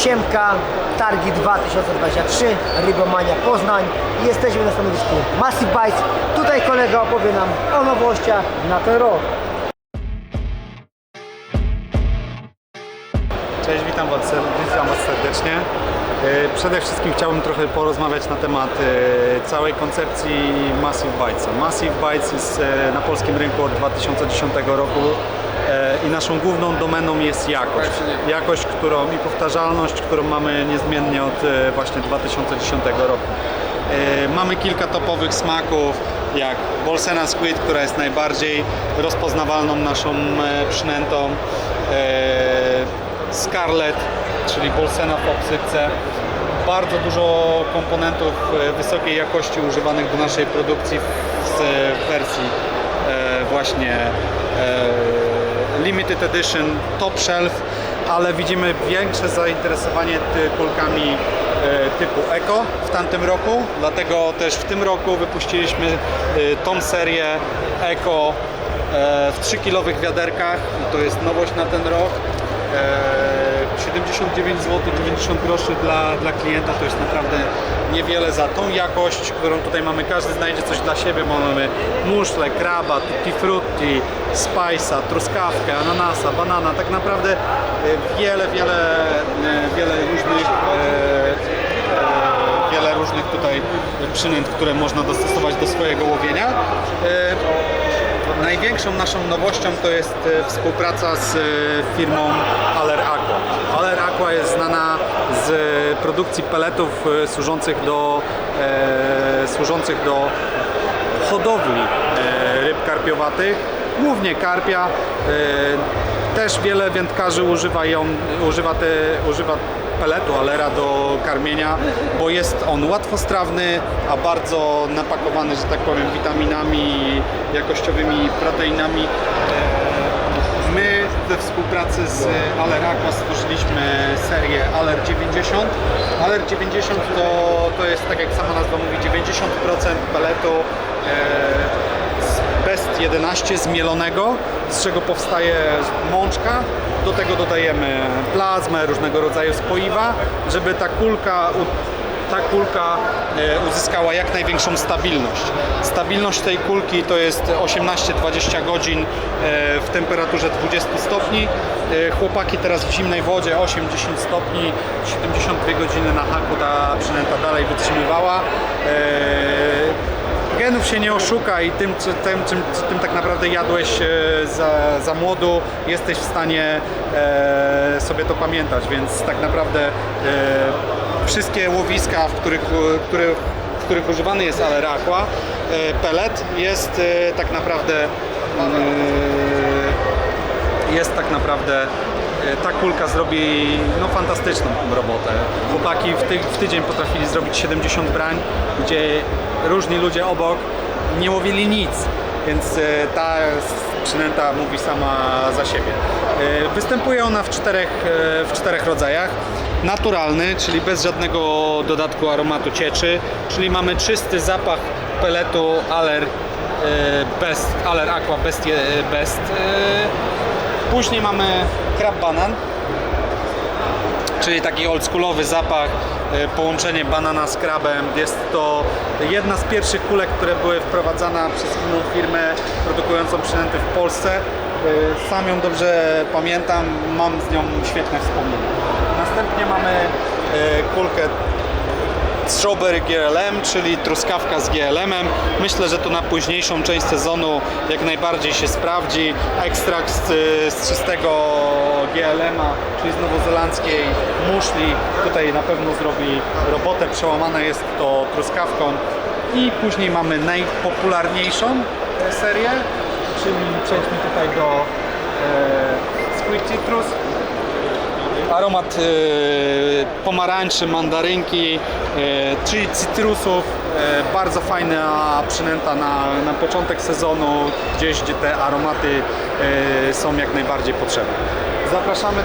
Siemka, Targi 2023, Rybomania Poznań. Jesteśmy na stanowisku Massive Bites. Tutaj kolega opowie nam o nowościach na ten rok. Cześć, witam Was, witam was serdecznie. E, Przede wszystkim chciałbym trochę porozmawiać na temat e, całej koncepcji Massive Bytes. Massive Bytes jest e, na polskim rynku od 2010 roku i naszą główną domeną jest jakość. Jakość którą, i powtarzalność, którą mamy niezmiennie od właśnie 2010 roku. Mamy kilka topowych smaków, jak Bolsena Squid, która jest najbardziej rozpoznawalną naszą przynętą. Scarlet, czyli Bolsena w obsypce. Bardzo dużo komponentów e, wysokiej jakości używanych do naszej produkcji z wersji e, właśnie e, limited edition, top shelf, ale widzimy większe zainteresowanie kulkami typu Eco w tamtym roku, dlatego też w tym roku wypuściliśmy tą serię Eco w 3-kilowych wiaderkach. To jest nowość na ten rok. E, 79 zł 90 groszy dla, dla klienta to jest naprawdę niewiele za tą jakość, którą tutaj mamy. Każdy znajdzie coś dla siebie, bo mamy muszle, kraba, tutti frutti, spice'a, truskawkę, ananasa, banana. Tak naprawdę e, wiele, wiele, e, wiele różnych e, wiele różnych tutaj przynęt, które można dostosować do swojego łowienia. E, Największą naszą nowością to jest e, współpraca z e, firmą Aller Aqua. Aller Aqua jest znana z produkcji peletów e, służących do, e, służących do hodowli e, ryb karpiowatych, głównie karpia. E, Też wiele wędkarzy używa, ją, używa, te, używa peletu Alera do karmienia, bo jest on łatwostrawny, a bardzo napakowany, że tak powiem, witaminami, jakościowymi proteinami. E, My we współpracy z Aller Aqua stworzyliśmy serię Aller 90. Aller 90 to, to jest, tak jak sama nazwa mówi, 90% peletu z Best 11 zmielonego, z czego powstaje mączka. Do tego dodajemy plazmę, różnego rodzaju spoiwa, żeby ta kulka ta kulka e, uzyskała jak największą stabilność. Stabilność tej kulki to jest 18-20 godzin e, w temperaturze 20 stopni. E, Chłopaki teraz w zimnej wodzie 8-10 stopni, 72 godziny na haku ta przynęta dalej wytrzymywała. E, Genów się nie oszuka i tym, tym, czym, tym tak naprawdę jadłeś e, za, za młodu, jesteś w stanie e, sobie to pamiętać, więc tak naprawdę e, wszystkie łowiska, w których, które, w których używany jest Aller Aqua, e, pelet jest e, tak naprawdę e, jest tak naprawdę e, ta kulka zrobi no, fantastyczną robotę. Chłopaki w, ty, w tydzień potrafili zrobić 70 brań, gdzie różni ludzie obok nie łowili nic, więc e, ta przynęta mówi sama za siebie. E, Występuje ona w czterech, e, w czterech rodzajach. Naturalny, czyli bez żadnego dodatku aromatu cieczy, czyli mamy czysty zapach peletu Aller e, Best, Aller Aqua Best, Best. Później mamy krab banan, czyli taki oldschoolowy zapach, e, połączenie banana z krabem. Jest to jedna z pierwszych kulek, które były wprowadzane przez inną firmę produkującą przynęty w Polsce. E, Sam ją dobrze pamiętam, mam z nią świetne wspomnienia. Następnie mamy e, kulkę Strawberry GLM, czyli truskawka z GLM-em. Myślę, że to na późniejszą część sezonu jak najbardziej się sprawdzi. Ekstrakt z, z czystego GLM-a, czyli z nowozelandzkiej muszli, tutaj na pewno zrobi robotę. Przełamane jest to truskawką. I później mamy najpopularniejszą serię, czyli przejdźmy tutaj do e, Squid Citrus aromat e, pomarańczy, mandarynki, e, czyli cytrusów. E, bardzo fajna przynęta na, na początek sezonu, gdzieś gdzie te aromaty są jak najbardziej potrzebne. Zapraszamy